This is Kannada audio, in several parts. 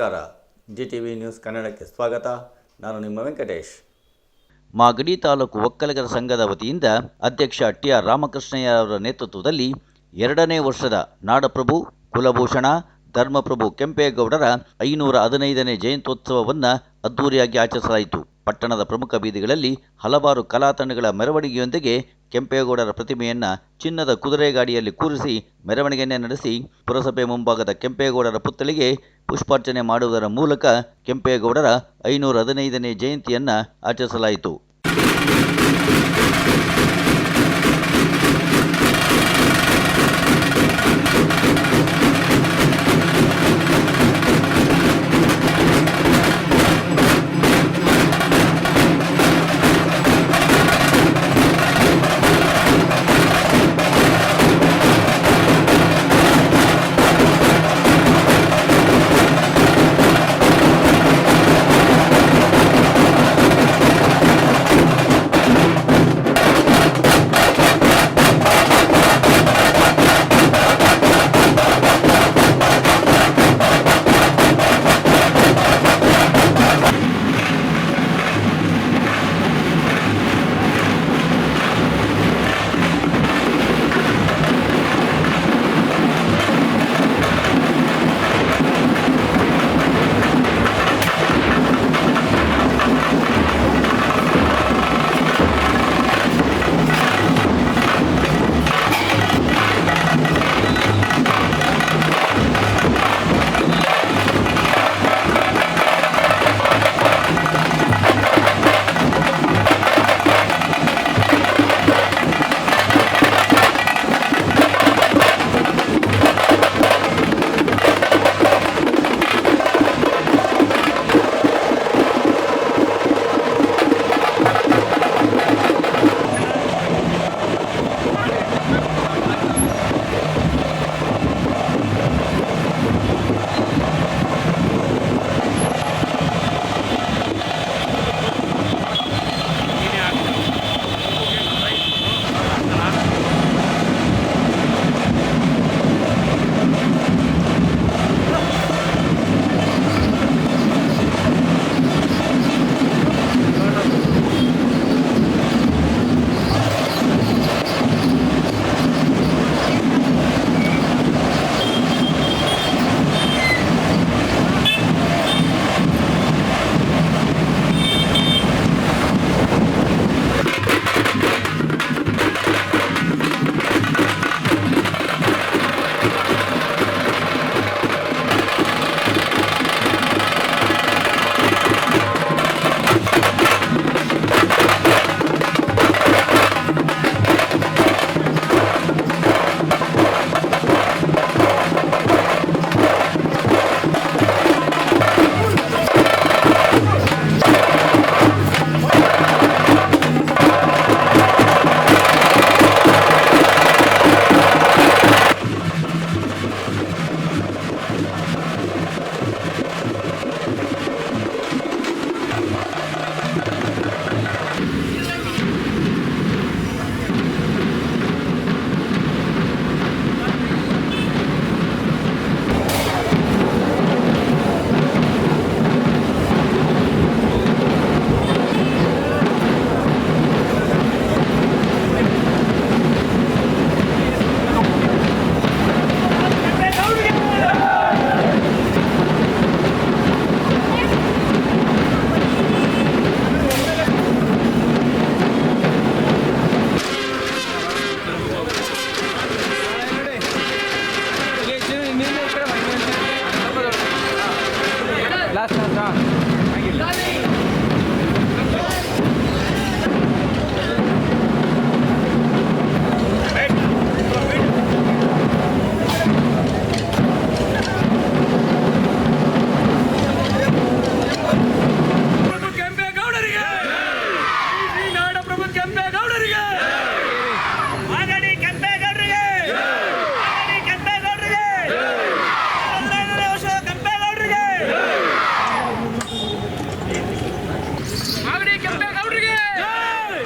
ನಮಸ್ಕಾರ. ಜಿ ಟಿ ವಿ ನ್ಯೂಸ್ ಕನ್ನಡಕ್ಕೆ ಸ್ವಾಗತ. ನಾನು ನಿಮ್ಮ ವೆಂಕಟೇಶ್. ಮಾಗಡಿ ತಾಲೂಕು ಒಕ್ಕಲಿಗರ ಸಂಘದ ವತಿಯಿಂದ ಅಧ್ಯಕ್ಷ ಟಿ ಆರ್ ರಾಮಕೃಷ್ಣಯ್ಯ ಅವರ ನೇತೃತ್ವದಲ್ಲಿ ಎರಡನೇ ವರ್ಷದ ನಾಡಪ್ರಭು ಕುಲಭೂಷಣ, ಧರ್ಮಪ್ರಭು ಕೆಂಪೇಗೌಡರ ಐನೂರ ಹದಿನೈದನೇ ಜಯಂತ್ಯೋತ್ಸವವನ್ನು ಅದ್ದೂರಿಯಾಗಿ ಆಚರಿಸಲಾಯಿತು. ಪಟ್ಟಣದ ಪ್ರಮುಖ ಬೀದಿಗಳಲ್ಲಿ ಹಲವಾರು ಕಲಾ ತಂಡಗಳ ಮೆರವಣಿಗೆಯೊಂದಿಗೆ ಕೆಂಪೇಗೌಡರ ಪ್ರತಿಮೆಯನ್ನು ಚಿನ್ನದ ಕುದುರೆ ಗಾಡಿಯಲ್ಲಿ ಕೂರಿಸಿ ಮೆರವಣಿಗೆಯನ್ನೇ ನಡೆಸಿ ಪುರಸಭೆ ಮುಂಭಾಗದ ಕೆಂಪೇಗೌಡರ ಪುತ್ಥಳಿಗೆ ಪುಷ್ಪಾರ್ಚನೆ ಮಾಡುವುದರ ಮೂಲಕ ಕೆಂಪೇಗೌಡರ ಐನೂರ ಹದಿನೈದನೇ ಜಯಂತಿಯನ್ನು ಆಚರಿಸಲಾಯಿತು.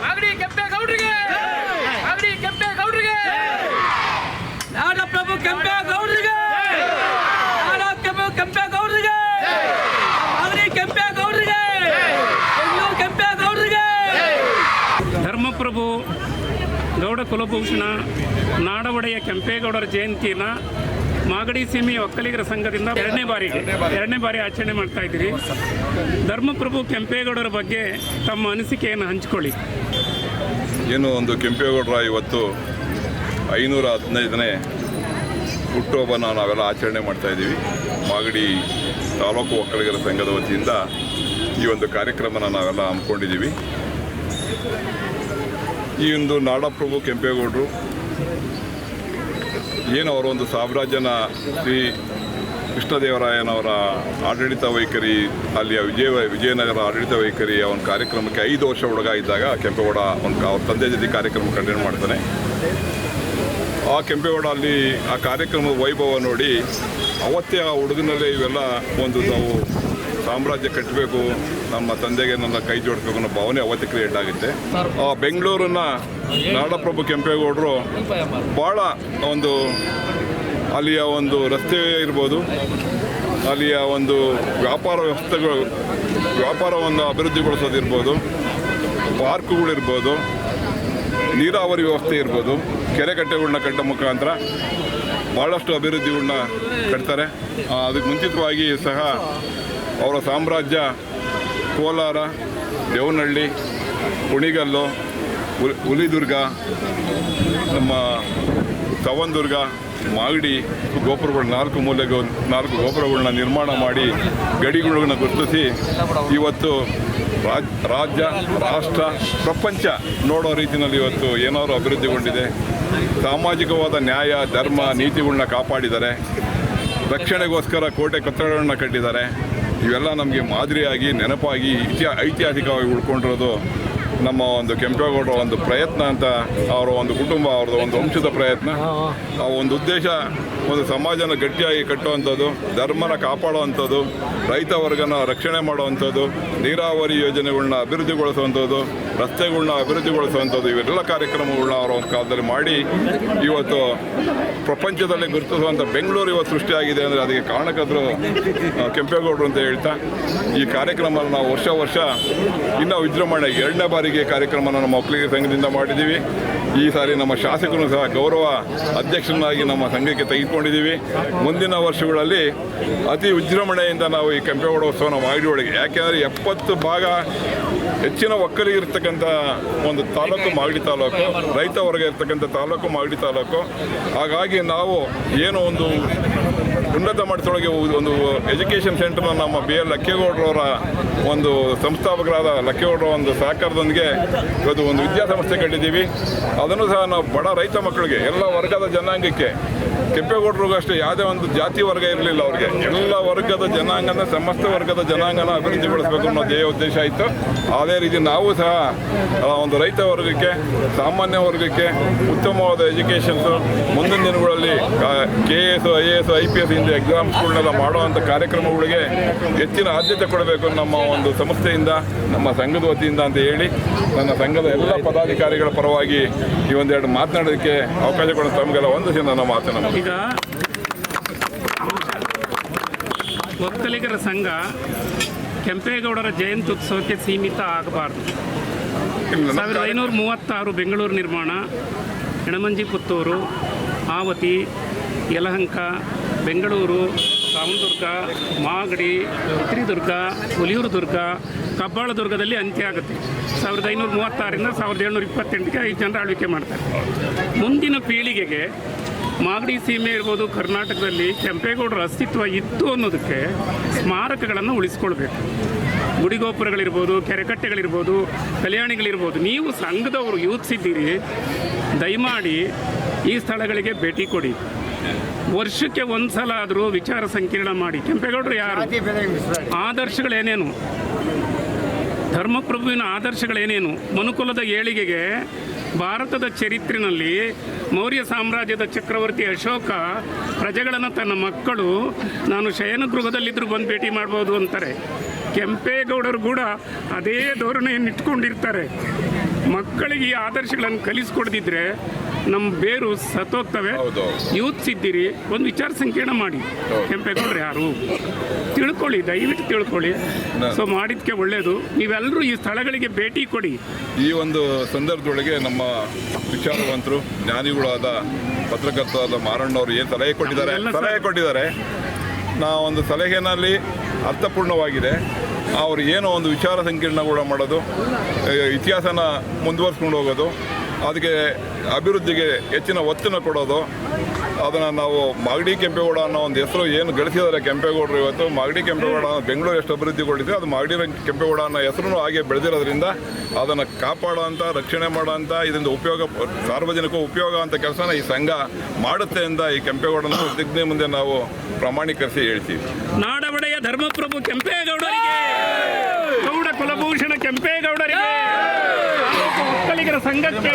ಆಗಡಿ ಕೆಂಪೇಗೌಡರಿಗೆ ಆಗಡಿ ಕೆಂಪೇಗೌಡರಿಗೆ ನಾಡಪ್ರಭು ಕೆಂಪೇಗೌಡರಿಗೆ ನಾಡಪ್ರಭು ಕೆಂಪೇಗೌಡರಿಗೆ ಆಗಡಿ ಕೆಂಪೇಗೌಡರಿಗೆ ಎಲ್ಲೂ ಕೆಂಪೇಗೌಡರಿಗೆ ಧರ್ಮಪ್ರಭು ಗೌಡ ಕುಲಭೂಷಣ ನಾಡವಡೆಯ ಕೆಂಪೇಗೌಡರ ಜಯಂತಿನ ಮಾಗಡಿ ಸೀಮೆ ಒಕ್ಕಲಿಗರ ಸಂಘದಿಂದ ಎರಡನೇ ಬಾರಿಗೆ, ಎರಡನೇ ಬಾರಿ ಆಚರಣೆ ಮಾಡ್ತಾ ಇದ್ದೀರಿ. ಧರ್ಮಪ್ರಭು ಕೆಂಪೇಗೌಡರ ಬಗ್ಗೆ ತಮ್ಮ ಅನಿಸಿಕೆಯನ್ನು ಹಂಚಿಕೊಳ್ಳಿ. ಏನು ಒಂದು ಕೆಂಪೇಗೌಡರ ಇವತ್ತು ಐನೂರ ಹದಿನೈದನೇ ಹುಟ್ಟುಹಬ್ಬನ ನಾವೆಲ್ಲ ಆಚರಣೆ ಮಾಡ್ತಾ ಇದ್ದೀವಿ. ಮಾಗಡಿ ತಾಲೂಕು ಒಕ್ಕಲಿಗರ ಸಂಘದ ವತಿಯಿಂದ ಈ ಒಂದು ಕಾರ್ಯಕ್ರಮನ ನಾವೆಲ್ಲ ಹಮ್ಮಿಕೊಂಡಿದ್ದೀವಿ. ಈ ಒಂದು ನಾಡಪ್ರಭು ಕೆಂಪೇಗೌಡರು ಏನು ಅವರ ಒಂದು ಸಾಮ್ರಾಜ್ಯನ ಶ್ರೀ ಕೃಷ್ಣದೇವರಾಯನವರ ಆಡಳಿತ ವೈಖರಿ, ಅಲ್ಲಿಯ ವಿಜಯ, ವಿಜಯನಗರ ಆಡಳಿತ ವೈಖರಿಯ ಒಂದು ಕಾರ್ಯಕ್ರಮಕ್ಕೆ ಐದು ವರ್ಷ ಹುಡುಗ ಇದ್ದಾಗ ಕೆಂಪೇಗೌಡ ಒಂದು ಅವ್ರ ತಂದೆ ಜೊತೆ ಕಾರ್ಯಕ್ರಮ ಕಂಟಿನ್ಯೂ ಮಾಡ್ತಾನೆ. ಆ ಕೆಂಪೇಗೌಡ ಅಲ್ಲಿ ಆ ಕಾರ್ಯಕ್ರಮದ ವೈಭವ ನೋಡಿ ಅವತ್ತೇ ಆ ಹುಡುಗನಲ್ಲೇ ಇವೆಲ್ಲ ಒಂದು ನಾವು ಸಾಮ್ರಾಜ್ಯ ಕಟ್ಟಬೇಕು ನಮ್ಮ ತಂದೆಗೆ ನನ್ನ ಕೈ ಜೋಡಿಸ್ಬೇಕು ಅನ್ನೋ ಭಾವನೆ ಅವತ್ತು ಕ್ರಿಯೇಟ್ ಆಗುತ್ತೆ ಆ ಬೆಂಗಳೂರನ್ನ ನಾಡಪ್ರಭು ಕೆಂಪೇಗೌಡರು ಭಾಳ ಒಂದು ಅಲ್ಲಿಯ ಒಂದು ರಸ್ತೆ ಇರ್ಬೋದು ಅಲ್ಲಿಯ ಒಂದು ವ್ಯಾಪಾರ ವ್ಯವಸ್ಥೆಗಳು ವ್ಯಾಪಾರವನ್ನು ಅಭಿವೃದ್ಧಿಗೊಳಿಸೋದಿರ್ಬೋದು ಪಾರ್ಕ್ಗಳಿರ್ಬೋದು ನೀರಾವರಿ ವ್ಯವಸ್ಥೆ ಇರ್ಬೋದು ಕೆರೆ ಕಟ್ಟೆಗಳನ್ನ ಕಟ್ಟೋ ಮುಖಾಂತರ ಭಾಳಷ್ಟು ಅಭಿವೃದ್ಧಿಗಳನ್ನ ಕಟ್ತಾರೆ. ಅದಕ್ಕೆ ಮುಂಚಿತವಾಗಿ ಸಹ ಅವರ ಸಾಮ್ರಾಜ್ಯ ಕೋಲಾರ, ದೇವನಹಳ್ಳಿ, ಕುಣಿಗಲ್ಲು ಹುಲಿ- ಹುಲಿದುರ್ಗ, ನಮ್ಮ ತವಂದುರ್ಗ ಮಾಗಡಿ ಗೋಪುರಗಳು ನಾಲ್ಕು ಮೂಲೆಗೂ, ನಾಲ್ಕು ಗೋಪುರಗಳನ್ನ ನಿರ್ಮಾಣ ಮಾಡಿ ಗಡಿಗಳನ್ನ ಗುರುತಿಸಿ ಇವತ್ತು ರಾಜ್, ರಾಜ್ಯ, ರಾಷ್ಟ್ರ, ಪ್ರಪಂಚ ನೋಡೋ ರೀತಿಯಲ್ಲಿ ಇವತ್ತು ಏನಾದರೂ ಅಭಿವೃದ್ಧಿಗೊಂಡಿದೆ. ಸಾಮಾಜಿಕವಾದ ನ್ಯಾಯ, ಧರ್ಮ ನೀತಿಗಳನ್ನ ಕಾಪಾಡಿದ್ದಾರೆ. ರಕ್ಷಣೆಗೋಸ್ಕರ ಕೋಟೆ ಕಟ್ಟಡಗಳನ್ನ ಕಟ್ಟಿದ್ದಾರೆ. ಇವೆಲ್ಲ ನಮಗೆ ಮಾದರಿಯಾಗಿ ನೆನಪಾಗಿ ಇತಿಹಾ ಐತಿಹಾಸಿಕವಾಗಿ ಉಳ್ಕೊಂಡಿರೋದು ನಮ್ಮ ಒಂದು ಕೆಂಪೇಗೌಡರ ಒಂದು ಪ್ರಯತ್ನ ಅಂತ ಅವರ ಒಂದು ಕುಟುಂಬ ಅವ್ರದ್ದು ಒಂದು ವಂಶದ ಪ್ರಯತ್ನ. ಆ ಒಂದು ಉದ್ದೇಶ ಒಂದು ಸಮಾಜನ ಗಟ್ಟಿಯಾಗಿ ಕಟ್ಟುವಂಥದ್ದು ಧರ್ಮನ ಕಾಪಾಡುವಂಥದ್ದು ರೈತ ವರ್ಗನ ರಕ್ಷಣೆ ಮಾಡುವಂಥದ್ದು ನೀರಾವರಿ ಯೋಜನೆಗಳನ್ನ ಅಭಿವೃದ್ಧಿಗೊಳಿಸುವಂಥದ್ದು ರಸ್ತೆಗಳನ್ನ ಅಭಿವೃದ್ಧಿಗೊಳಿಸುವಂಥದ್ದು ಇವೆಲ್ಲ ಕಾರ್ಯಕ್ರಮಗಳನ್ನ ಅವರ ಒಂದು ಕಾಲದಲ್ಲಿ ಮಾಡಿ ಇವತ್ತು ಪ್ರಪಂಚದಲ್ಲಿ ಗುರುತಿಸುವಂಥ ಬೆಂಗಳೂರು ಇವತ್ತು ಸೃಷ್ಟಿಯಾಗಿದೆ ಅಂದರೆ ಅದಕ್ಕೆ ಕಾರಣಕರ್ತರು ಆ, ಕೆಂಪೇಗೌಡರು ಅಂತ ಹೇಳ್ತಾ ಈ ಕಾರ್ಯಕ್ರಮ ನಾವು ವರ್ಷ ವರ್ಷ ಇನ್ನೂ ವಿಜೃಂಭಣೆ ಎರಡನೇ ಬಾರಿಗೆ ಕಾರ್ಯಕ್ರಮನ ನಮ್ಮ ಮಕ್ಕಳಿಗೆ ಸಂಘದಿಂದ ಮಾಡಿದ್ದೀವಿ. ಈ ಸಾರಿ ನಮ್ಮ ಶಾಸಕರು ಸಹ ಗೌರವ ಅಧ್ಯಕ್ಷನಾಗಿ ನಮ್ಮ ಸಂಘಕ್ಕೆ ತೆಗೆದುಕೊಂಡಿದ್ದೀವಿ. ಮುಂದಿನ ವರ್ಷಗಳಲ್ಲಿ ಅತಿ ವಿಜೃಂಭಣೆಯಿಂದ ನಾವು ಈ ಕೆಂಪೇಗೌಡ ಉತ್ಸವನ ಒಳಗೆ. ಯಾಕೆಂದರೆ ಎಪ್ಪತ್ತು ಭಾಗ ಹೆಚ್ಚಿನ ಒಕ್ಕಲಿಗಿರ್ತಕ್ಕಂಥ ಒಂದು ತಾಲೂಕು ಮಾಗಡಿ ತಾಲೂಕು, ರೈತ ವರ್ಗ ಇರ್ತಕ್ಕಂಥ ತಾಲೂಕು ಮಾಗಡಿ ತಾಲೂಕು. ಹಾಗಾಗಿ ನಾವು ಏನು ಒಂದು ಉನ್ನತ ಮಟ್ಟದೊಳಗೆ ಒಂದು ಎಜುಕೇಷನ್ ಸೆಂಟರ್ನ ನಮ್ಮ ಬಿ ಎಲ್ ಲಕ್ಕೇಗೌಡರವರ ಒಂದು ಸಂಸ್ಥಾಪಕರಾದ ಲಕ್ಕೇಗೌಡರ ಒಂದು ಸಹಕಾರದೊಂದಿಗೆ ಇವತ್ತು ಒಂದು ವಿದ್ಯಾಸಂಸ್ಥೆ ಕಟ್ಟಿದ್ದೀವಿ. ಅದನ್ನು ಸಹ ನಾವು ಬಡ ರೈತ ಮಕ್ಕಳಿಗೆ, ಎಲ್ಲ ವರ್ಗದ ಜನಾಂಗಕ್ಕೆ ಕೆಂಪೇಗೌಡರಿಗೂ ಅಷ್ಟೇ, ಯಾವುದೇ ಒಂದು ಜಾತಿ ವರ್ಗ ಇರಲಿಲ್ಲ ಅವ್ರಿಗೆ. ಎಲ್ಲ ವರ್ಗದ ಜನಾಂಗನ, ಸಮಸ್ತ ವರ್ಗದ ಜನಾಂಗನ ಅಭಿವೃದ್ಧಿಗೊಳಿಸಬೇಕು ಅನ್ನೋ ಧ್ಯೇಯ ಉದ್ದೇಶ ಇತ್ತು. ಅದೇ ರೀತಿ ನಾವು ಸಹ ಒಂದು ರೈತ ವರ್ಗಕ್ಕೆ, ಸಾಮಾನ್ಯ ವರ್ಗಕ್ಕೆ ಉತ್ತಮವಾದ ಎಜುಕೇಷನ್ಸು ಮುಂದಿನ ದಿನಗಳಲ್ಲಿ K A S I A S I P S ಇಂದ ಎಕ್ಸಾಮ್ಸ್ಗಳನ್ನೆಲ್ಲ ಮಾಡುವಂಥ ಕಾರ್ಯಕ್ರಮಗಳಿಗೆ ಹೆಚ್ಚಿನ ಆದ್ಯತೆ ಕೊಡಬೇಕು ನಮ್ಮ ಒಂದು ಸಂಸ್ಥೆಯಿಂದ, ನಮ್ಮ ಸಂಘದ ವತಿಯಿಂದ ಅಂತ ಹೇಳಿ ನನ್ನ ಸಂಘದ ಎಲ್ಲ ಪದಾಧಿಕಾರಿಗಳ ಪರವಾಗಿ ಈ ಒಂದೆರಡು ಮಾತನಾಡೋದಕ್ಕೆ ಅವಕಾಶ ಕೊಡೋ ತಮಗೆಲ್ಲ ಒಂದು ಸಿ ನನ್ನ ಮಾತನ್ನು ಈಗ ಒಕ್ಕಲಿಗರ ಸಂಘ ಕೆಂಪೇಗೌಡರ ಜಯಂತ್ಯುತ್ಸವಕ್ಕೆ ಸೀಮಿತ ಆಗಬಾರ್ದು. ಸಾವಿರದ ಐನೂರ ಮೂವತ್ತಾರು ಬೆಂಗಳೂರು ನಿರ್ಮಾಣ ಯಣಮಂಜಿ ಪುತ್ತೂರು ಆವತಿ ಯಲಹಂಕ ಬೆಂಗಳೂರು ರಾಮದುರ್ಗ ಮಾಗಡಿ ಚಿತ್ರದುರ್ಗ ಹುಲಿಯೂರು ದುರ್ಗ ಕಬ್ಬಾಳ ದುರ್ಗದಲ್ಲಿ ಅಂತ್ಯ ಆಗುತ್ತೆ. ಸಾವಿರದ ಐನೂರ ಮೂವತ್ತಾರರಿಂದ ಸಾವಿರದ ಏಳ್ನೂರ ಇಪ್ಪತ್ತೆಂಟಿಗೆ ಐದು ಜನರ ಆಳ್ವಿಕೆ ಮಾಡ್ತಾರೆ. ಮುಂದಿನ ಪೀಳಿಗೆಗೆ ಮಾಗಡಿ ಸೀಮೆ ಇರ್ಬೋದು ಕರ್ನಾಟಕದಲ್ಲಿ ಕೆಂಪೇಗೌಡರ ಅಸ್ತಿತ್ವ ಇತ್ತು ಅನ್ನೋದಕ್ಕೆ ಸ್ಮಾರಕಗಳನ್ನು ಉಳಿಸ್ಕೊಳ್ಬೇಕು. ಗುಡಿಗೋಪುರಗಳಿರ್ಬೋದು ಕೆರೆಕಟ್ಟೆಗಳಿರ್ಬೋದು ಕಲ್ಯಾಣಿಗಳಿರ್ಬೋದು ನೀವು ಸಂಘದವರು ಯೂತ್ಸ್ ಇದ್ದೀರಿ ದಯಮಾಡಿ ಈ ಸ್ಥಳಗಳಿಗೆ ಭೇಟಿ ಕೊಡಿ. ವರ್ಷಕ್ಕೆ ಒಂದು ಸಲ ಆದರೂ ವಿಚಾರ ಸಂಕಿರಣ ಮಾಡಿ. ಕೆಂಪೇಗೌಡರು ಯಾರು? ಆದರ್ಶಗಳೇನೇನು? ಧರ್ಮಪ್ರಭುವಿನ ಆದರ್ಶಗಳೇನೇನು? ಮನುಕುಲದ ಏಳಿಗೆಗೆ ಭಾರತದ ಚರಿತ್ರೆಯಲ್ಲಿ ಮೌರ್ಯ ಸಾಮ್ರಾಜ್ಯದ ಚಕ್ರವರ್ತಿ ಅಶೋಕ ಪ್ರಜೆಗಳನ್ನು ತನ್ನ ಮಕ್ಕಳು ನಾನು ಶಯನಗೃಹದಲ್ಲಿದ್ದರೂ ಬಂದು ಭೇಟಿ ಮಾಡ್ಬೋದು ಅಂತಾರೆ. ಕೆಂಪೇಗೌಡರು ಕೂಡ ಅದೇ ಧೋರಣೆಯನ್ನು ಇಟ್ಕೊಂಡಿರ್ತಾರೆ ಮಕ್ಕಳಿಗೆ ಈ ಆದರ್ಶಗಳನ್ನು ಕಲಿಸ್ಕೊಡ್ದಿದ್ರೆ ನಮ್ಮ ಬೇರು ಸತ್ತೋಗ್ತವೆ. ಹೌದು. ಯೂತ್ಸ್ ಇದ್ದೀರಿ ಒಂದು ವಿಚಾರ ಸಂಕೀರ್ಣ ಮಾಡಿ. ಕೆಂಪೇಗೌಡರು ಯಾರು? ತಿಳ್ಕೊಳ್ಳಿ ದಯವಿಟ್ಟು ತಿಳ್ಕೊಳ್ಳಿ. ಸೊ ಮಾಡಿದ್ಕೆ ಒಳ್ಳೆಯದು ನೀವೆಲ್ಲರೂ ಈ ಸ್ಥಳಗಳಿಗೆ ಭೇಟಿ ಕೊಡಿ. ಈ ಒಂದು ಸಂದರ್ಭದೊಳಗೆ ನಮ್ಮ ವಿಚಾರವಂತರು ಜ್ಞಾನಿಗಳಾದ ಪತ್ರಕರ್ತರಾದ ಮಾರಣ್ಣವರು ಏನು ಸಲಹೆ ಕೊಟ್ಟಿದ್ದಾರೆ? ಸಲಹೆ ಕೊಟ್ಟಿದ್ದಾರೆ. ನಾ ಒಂದು ಸಲಹೆನಲ್ಲಿ ಅರ್ಥಪೂರ್ಣವಾಗಿದೆ. ಅವರು ಏನೋ ಒಂದು ವಿಚಾರ ಸಂಕೀರ್ಣ ಕೂಡ ಮಾಡೋದು ಇತಿಹಾಸನ ಮುಂದುವರ್ಸ್ಕೊಂಡು ಹೋಗೋದು. ಅದಕ್ಕೆ ಅಭಿವೃದ್ಧಿಗೆ ಹೆಚ್ಚಿನ ಒತ್ತನ್ನು ಕೊಡೋದು. ಅದನ್ನು ನಾವು ಮಾಗಡಿ ಕೆಂಪೇಗೌಡ ಅನ್ನೋ ಒಂದು ಹೆಸರು ಏನು ಗಳಿಸಿದ್ದಾರೆ ಕೆಂಪೇಗೌಡರು ಇವತ್ತು. ಮಾಗಡಿ ಕೆಂಪೇಗೌಡ ಬೆಂಗಳೂರು ಎಷ್ಟು ಅಭಿವೃದ್ಧಿಗೊಂಡಿದೆ ಅದು ಮಾಗಡಿ ಕೆಂಪೇಗೌಡ ಅನ್ನೋ ಹೆಸರು ಹಾಗೆ ಬೆಳೆದಿರೋದ್ರಿಂದ ಅದನ್ನು ಕಾಪಾಡೋಂಥ, ರಕ್ಷಣೆ ಮಾಡೋಂಥ, ಇದರಿಂದ ಉಪಯೋಗ, ಸಾರ್ವಜನಿಕ ಉಪಯೋಗ ಅಂತ ಕೆಲಸನ ಈ ಸಂಘ ಮಾಡುತ್ತೆ ಅಂತ ಈ ಕೆಂಪೇಗೌಡನ ಪ್ರತಿಜ್ಞೆ ಮುಂದೆ ನಾವು ಪ್ರಮಾಣೀಕರಿಸಿ ಹೇಳ್ತೀವಿ. ನಾಡವಡೆಯ ಧರ್ಮಪ್ರಭು ಕೆಂಪೇಗೌಡರಿಗೆ, ಗೌಡ ಕುಲಭೂಷಣ ಕೆಂಪೇಗೌಡರಿಗೆ ಒಕ್ಕಲಿಗರ ಸಂಘಕ್ಕೆ.